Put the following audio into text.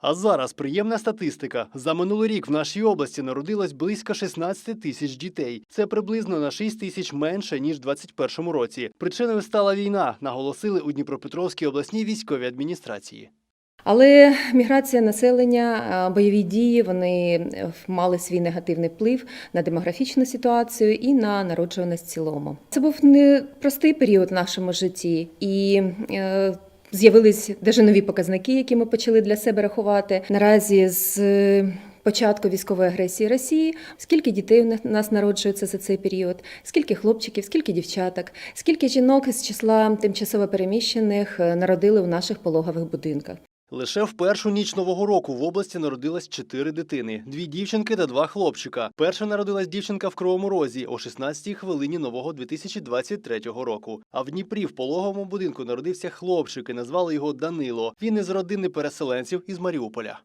А зараз приємна статистика. За минулий рік в нашій області народилось близько 16 тисяч дітей. Це приблизно на 6 тисяч менше ніж в 2021 році. Причиною стала війна, наголосили у Дніпропетровській обласній військовій адміністрації. Але міграція населення, бойові дії вони е, мали свій негативний вплив на демографічну ситуацію і на народжуваність в цілому. Це був непростий період в нашому житті, і е, з'явились даже нові показники, які ми почали для себе рахувати. Наразі з е, Початку військової агресії Росії, скільки дітей у нас народжується за цей період, скільки хлопчиків, скільки дівчаток, скільки жінок з числа тимчасово переміщених е, народили в наших пологових будинках. Лише в першу ніч нового року в області народилось чотири дитини: дві дівчинки та два хлопчика. Перша народилась дівчинка в Кривому Розі о 16-й хвилині нового 2023 року. А в Дніпрі в пологовому будинку народився хлопчик і назвали його Данило. Він із родини переселенців із Маріуполя.